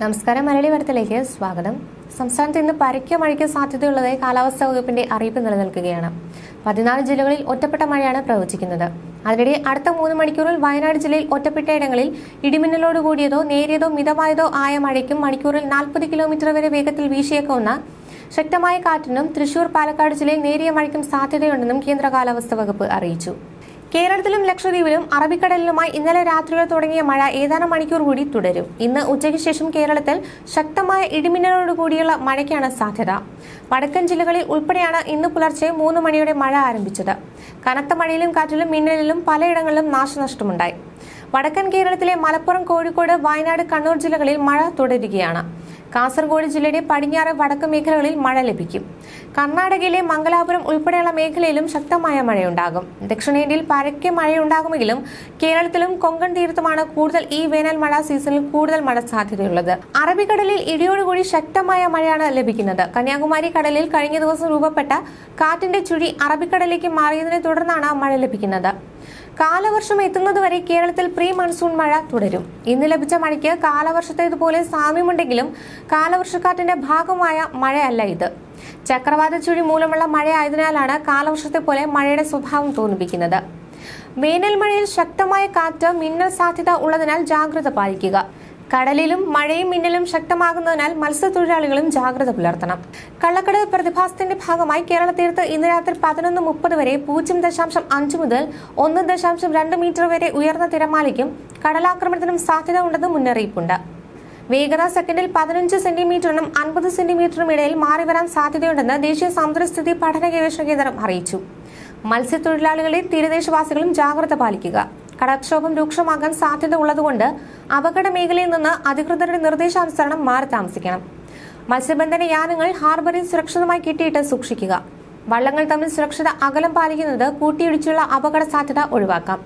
നമസ്കാരം. മലയാളി വാർത്തയിലേക്ക് സ്വാഗതം. സംസ്ഥാനത്ത് ഇന്ന് പരക്കെ മഴയ്ക്ക് സാധ്യതയുള്ളതായി കാലാവസ്ഥാ വകുപ്പിന്റെ അറിയിപ്പ് നിലനിൽക്കുകയാണ്. പതിനാല് ജില്ലകളിൽ ഒറ്റപ്പെട്ട മഴയാണ് പ്രവചിക്കുന്നത്. അതിനിടെ അടുത്ത മൂന്ന് മണിക്കൂറിൽ വയനാട് ജില്ലയിൽ ഒറ്റപ്പെട്ട ഇടങ്ങളിൽ ഇടിമിന്നലോട് കൂടിയതോ നേരിയതോ മിതമായതോ ആയ മഴയ്ക്കും മണിക്കൂറിൽ നാൽപ്പത് കിലോമീറ്റർ വരെ വേഗത്തിൽ വീശിയേക്കാവുന്ന ശക്തമായ കാറ്റിനും തൃശൂർ പാലക്കാട് ജില്ലയിൽ നേരിയ മഴയ്ക്കും സാധ്യതയുണ്ടെന്നും കേന്ദ്ര കാലാവസ്ഥാ വകുപ്പ് അറിയിച്ചു. കേരളത്തിലും ലക്ഷദ്വീപിലും അറബിക്കടലിലുമായി ഇന്നലെ രാത്രിയോടെ തുടങ്ങിയ മഴ ഏതാനും മണിക്കൂർ കൂടി തുടരും. ഇന്ന് ഉച്ചയ്ക്ക് ശേഷം കേരളത്തിൽ ശക്തമായ ഇടിമിന്നലോടുകൂടിയുള്ള മഴയ്ക്കാണ് സാധ്യത. വടക്കൻ ജില്ലകളിൽ ഉൾപ്പെടെയാണ് ഇന്ന് പുലർച്ചെ മൂന്ന് മണിയോടെ മഴ ആരംഭിച്ചത്. കനത്ത മഴയിലും കാറ്റിലും മിന്നലിലും പലയിടങ്ങളിലും നാശനഷ്ടമുണ്ടായി. വടക്കൻ കേരളത്തിലെ മലപ്പുറം കോഴിക്കോട് വയനാട് കണ്ണൂർ ജില്ലകളിൽ മഴ തുടരുകയാണ്. കാസർഗോഡ് ജില്ലയുടെ പടിഞ്ഞാറ് വടക്ക് മേഖലകളിൽ മഴ ലഭിക്കും. കർണാടകയിലെ മംഗലാപുരം ഉൾപ്പെടെയുള്ള മേഖലയിലും ശക്തമായ മഴയുണ്ടാകും. ദക്ഷിണേന്ത്യയിൽ പരക്കെ മഴയുണ്ടാകുമെങ്കിലും കേരളത്തിലും കൊങ്കൺ തീരത്തുമാണ് കൂടുതൽ ഈ വേനൽ മഴ സീസണിൽ കൂടുതൽ മഴ സാധ്യതയുള്ളത്. അറബിക്കടലിൽ ഇടിയോടുകൂടി ശക്തമായ മഴയാണ് ലഭിക്കുന്നത്. കന്യാകുമാരി കടലിൽ കഴിഞ്ഞ ദിവസം രൂപപ്പെട്ട കാറ്റിന്റെ ചുഴി അറബിക്കടലിലേക്ക് മാറിയതിനെ തുടർന്നാണ് മഴ ലഭിക്കുന്നത്. കാലവർഷം എത്തുന്നതുവരെ കേരളത്തിൽ പ്രീ മൺസൂൺ മഴ തുടരും. ഇന്ന് ലഭിച്ച മഴയ്ക്ക് കാലവർഷത്തേതുപോലെ സാമ്യമുണ്ടെങ്കിലും കാലവർഷക്കാറ്റിന്റെ ഭാഗമായ മഴയല്ല ഇത്. ചക്രവാത ചുഴി മൂലമുള്ള മഴയായതിനാലാണ് കാലവർഷത്തെ പോലെ മഴയുടെ സ്വഭാവം തോന്നിപ്പിക്കുന്നത്. വേനൽ മഴയിൽ ശക്തമായ കാറ്റ് മിന്നൽ സാധ്യത ഉള്ളതിനാൽ ജാഗ്രത പാലിക്കുക. കടലിലും മഴയും മിന്നലും ശക്തമാകുന്നതിനാൽ മത്സ്യത്തൊഴിലാളികളും ജാഗ്രത പുലർത്തണം. കള്ളക്കടൽ പ്രതിഭാസത്തിന്റെ ഭാഗമായി കേരള തീരത്ത് ഇന്ന് രാത്രി പതിനൊന്ന് മുപ്പത് വരെ പൂജ്യം ദശാംശം അഞ്ച് മുതൽ ഒന്ന് ദശാംശം രണ്ട് മീറ്റർ വരെ ഉയർന്ന തിരമാലയ്ക്കും കടലാക്രമണത്തിനും സാധ്യത ഉണ്ടെന്ന് മുന്നറിയിപ്പുണ്ട്. വേഗത സെക്കൻഡിൽ പതിനഞ്ച് സെന്റിമീറ്ററിനും അൻപത് സെന്റിമീറ്ററിനും ഇടയിൽ മാറി വരാൻ സാധ്യതയുണ്ടെന്ന് ദേശീയ സമുദ്രസ്ഥിതി പഠന ഗവേഷണ കേന്ദ്രം അറിയിച്ചു. മത്സ്യത്തൊഴിലാളികളെ തീരദേശവാസികളും ജാഗ്രത പാലിക്കുക. കടക്ഷോഭം രൂക്ഷമാകാൻ സാധ്യത ഉള്ളതുകൊണ്ട് അപകട മേഖലയിൽ നിന്ന് അധികൃതരുടെ നിർദ്ദേശാനുസരണം മാറി താമസിക്കണം. മത്സ്യബന്ധന യാനങ്ങൾ ഹാർബറിൽ സുരക്ഷിതമായി കെട്ടിയിട്ട് സൂക്ഷിക്കുക. വള്ളങ്ങൾ തമ്മിൽ സുരക്ഷിത അകലം പാലിക്കുന്നത് കൂട്ടിയിടിച്ചുള്ള അപകട സാധ്യത ഒഴിവാക്കാം.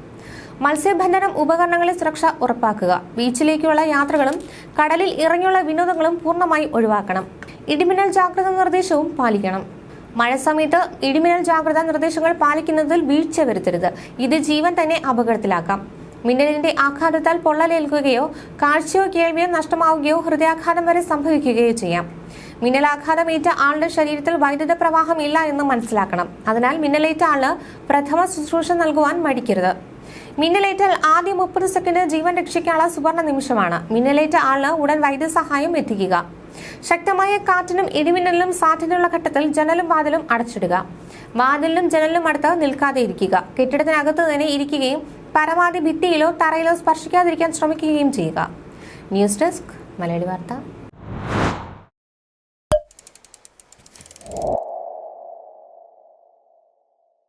മത്സ്യബന്ധനം ഉപകരണങ്ങളെ സുരക്ഷ ഉറപ്പാക്കുക. ബീച്ചിലേക്കുള്ള യാത്രകളും കടലിൽ ഇറങ്ങിയുള്ള വിനോദങ്ങളും പൂർണമായി ഒഴിവാക്കണം. ഇടിമിന്നൽ ജാഗ്രതാ നിർദ്ദേശവും പാലിക്കണം. മഴ സമയത്ത് ഇടിമിന്നൽ ജാഗ്രതാ നിർദ്ദേശങ്ങൾ പാലിക്കുന്നതിൽ വീഴ്ച വരുത്തരുത്. ഇത് ജീവൻ തന്നെ അപകടത്തിലാക്കാം. മിന്നലിന്റെ ആഘാതത്താൽ പൊള്ളലേൽക്കുകയോ കാഴ്ചയോ കേൾവിയോ നഷ്ടമാവുകയോ ഹൃദയാഘാതം വരെ സംഭവിക്കുകയോ ചെയ്യാം. മിന്നലാഘാതമേറ്റ ആളുടെ ശരീരത്തിൽ വൈദ്യുത പ്രവാഹം ഇല്ല എന്ന് മനസ്സിലാക്കണം. അതിനാൽ മിന്നലേറ്റ ആൾ പ്രഥമ ശുശ്രൂഷ നൽകുവാൻ മടിക്കരുത്. മിന്നലേറ്റാൽ ആദ്യ മുപ്പത് സെക്കൻഡ് ജീവൻ രക്ഷിക്കാനുള്ള സുവർണ നിമിഷമാണ്. മിന്നലേറ്റ ആളിന് ഉടൻ വൈദ്യസഹായം എത്തിക്കുക. ശക്തമായ കാറ്റിനും ഇടിമിന്നലിനും സാധ്യതയുള്ള ഘട്ടത്തിൽ ജനലും വാതിലും അടച്ചിടുക. വാതിലിനും ജനലിനും അടുത്ത് നിൽക്കാതെ ഇരിക്കുക. കെട്ടിടത്തിനകത്ത് തന്നെ ഇരിക്കുകയും പരമാവധി ഭിത്തിയിലോ തറയിലോ സ്പർശിക്കാതിരിക്കാൻ ശ്രമിക്കുകയും ചെയ്യുക. ന്യൂസ് ഡെസ്ക് മലയാളി വാർത്ത.